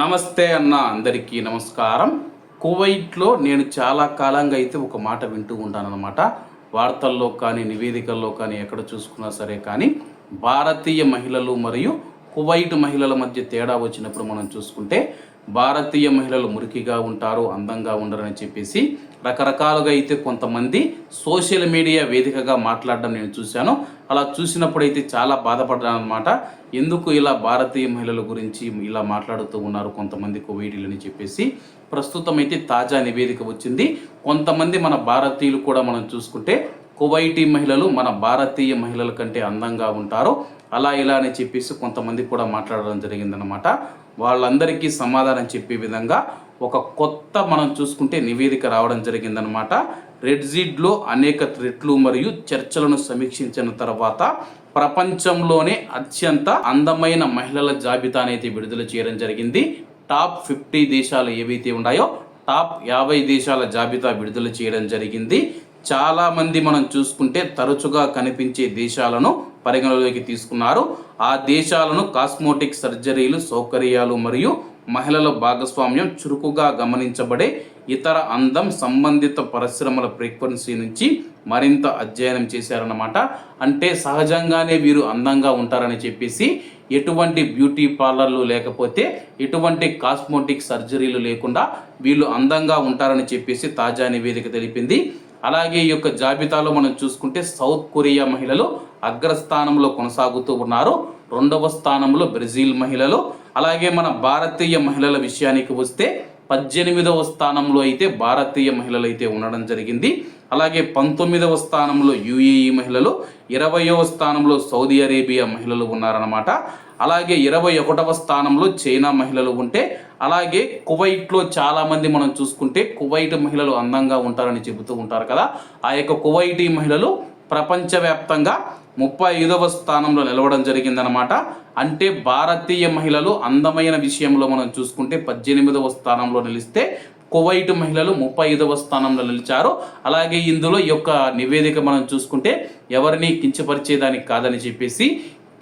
నమస్తే అన్న అందరికీ నమస్కారం. కువైట్లో నేను చాలా కాలంగా అయితే ఒక మాట వింటూ ఉంటానన్నమాట. వార్తల్లో కానీ నివేదికల్లో కానీ ఎక్కడ చూసుకున్నా సరే కానీ భారతీయ మహిళలు మరియు కువైట్ మహిళల మధ్య తేడా వచ్చినప్పుడు మనం చూసుకుంటే భారతీయ మహిళలు మురికిగా ఉంటారు అందంగా ఉండరని చెప్పేసి రకరకాలుగా అయితే కొంతమంది సోషల్ మీడియా వేదికగా మాట్లాడడం నేను చూశాను. అలా చూసినప్పుడు అయితే చాలా బాధపడ్డాను అనమాట ఎందుకు ఇలా భారతీయ మహిళల గురించి ఇలా మాట్లాడుతూ ఉన్నారు కొంతమంది కువైటీలని చెప్పేసి ప్రస్తుతం అయితే తాజా నివేదిక వచ్చింది. కొంతమంది మన భారతీయులు కూడా మనం చూసుకుంటే కువైటీ మహిళలు మన భారతీయ మహిళల కంటే అందంగా ఉంటారు. అలా ఇలా అని చెప్పేసి కొంతమంది కూడా మాట్లాడడం జరిగిందనమాట వాళ్ళందరికీ సమాధానం చెప్పే విధంగా ఒక కొత్త మనం చూసుకుంటే నివేదిక రావడం జరిగిందనమాట రెడ్జిడ్లో అనేక థ్రెట్లు మరియు చర్చలను సమీక్షించిన తర్వాత ప్రపంచంలోనే అత్యంత అందమైన మహిళల జాబితానైతే విడుదల చేయడం జరిగింది. టాప్ ఫిఫ్టీ దేశాలు ఏవైతే ఉన్నాయో టాప్ యాభై దేశాల జాబితా విడుదల చేయడం జరిగింది. చాలామంది మనం చూసుకుంటే తరచుగా కనిపించే దేశాలను పరిగణలోకి తీసుకున్నారు. ఆ దేశాలను కాస్మోటిక్ సర్జరీలు సౌకర్యాలు మరియు మహిళల భాగస్వామ్యం చురుకుగా గమనించబడే ఇతర అందం సంబంధిత పరిశ్రమల ఫ్రీక్వెన్సీ నుంచి మరింత అధ్యయనం చేశారన్నమాట. అంటే సహజంగానే వీరు అందంగా ఉంటారని చెప్పేసి ఎటువంటి బ్యూటీ పార్లర్లు లేకపోతే ఎటువంటి కాస్మోటిక్ సర్జరీలు లేకుండా వీళ్ళు అందంగా ఉంటారని చెప్పేసి తాజా నివేదిక తెలిపింది. అలాగే ఈ యొక్క జాబితాలో మనం చూసుకుంటే సౌత్ కొరియా మహిళలు అగ్రస్థానంలో కొనసాగుతూ ఉన్నారు. రెండవ స్థానంలో బ్రెజిల్ మహిళలు. అలాగే మన భారతీయ మహిళల విషయానికి వస్తే పద్దెనిమిదవ స్థానంలో అయితే భారతీయ మహిళలు అయితే ఉండడం జరిగింది. అలాగే పంతొమ్మిదవ స్థానంలో యుఏఈ మహిళలు ఇరవయవ స్థానంలో సౌదీ అరేబియా మహిళలు ఉన్నారన్నమాట. అలాగే ఇరవై ఒకటవ స్థానంలో చైనా మహిళలు ఉంటే అలాగే కువైట్లో చాలామంది మనం చూసుకుంటే కువైట్ మహిళలు అందంగా ఉంటారని చెబుతూ ఉంటారు కదా. ఆ యొక్క కువైటీ మహిళలు ప్రపంచవ్యాప్తంగా ముప్పై ఐదవ స్థానంలో నిలవడం జరిగిందనమాట అంటే భారతీయ మహిళలు అందమైన విషయంలో మనం చూసుకుంటే పద్దెనిమిదవ స్థానంలో నిలిస్తే కువైట్ మహిళలు ముప్పై ఐదవ స్థానంలో నిలిచారు. అలాగే ఇందులో ఈ యొక్క నివేదిక మనం చూసుకుంటే ఎవరిని కించపరిచేదానికి కాదని చెప్పేసి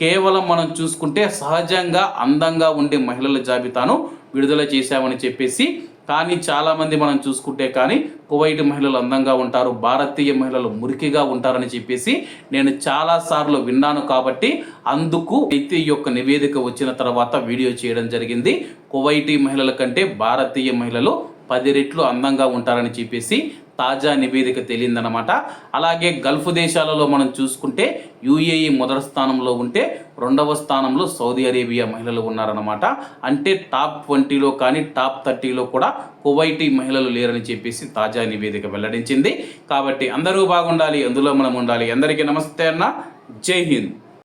కేవలం మనం చూసుకుంటే సహజంగా అందంగా ఉండే మహిళల జాబితాను విడుదల చేశామని చెప్పేసి కానీ చాలామంది మనం చూసుకుంటే కానీ కువైట్ మహిళలు అందంగా ఉంటారు భారతీయ మహిళలు మురికిగా ఉంటారని చెప్పేసి నేను చాలాసార్లు విన్నాను కాబట్టి అందుకు అయితే ఈ యొక్క నివేదిక వచ్చిన తర్వాత వీడియో చేయడం జరిగింది. కువైటీ మహిళల కంటే భారతీయ మహిళలు పది రెట్లు అందంగా ఉంటారని చెప్పేసి తాజా నివేదిక తేలిందనమాట అలాగే గల్ఫ్ దేశాలలో మనం చూసుకుంటే యుఏఈ మొదటి స్థానంలో ఉంటే రెండవ స్థానంలో సౌదీ అరేబియా మహిళలు ఉన్నారనమాట అంటే టాప్ ట్వంటీలో కానీ టాప్ థర్టీలో కూడా కువైటీ మహిళలు లేరని చెప్పేసి తాజా నివేదిక వెల్లడించింది. కాబట్టి అందరూ బాగుండాలి అందులో మనం ఉండాలి. అందరికీ నమస్తే అన్న. జై హింద్.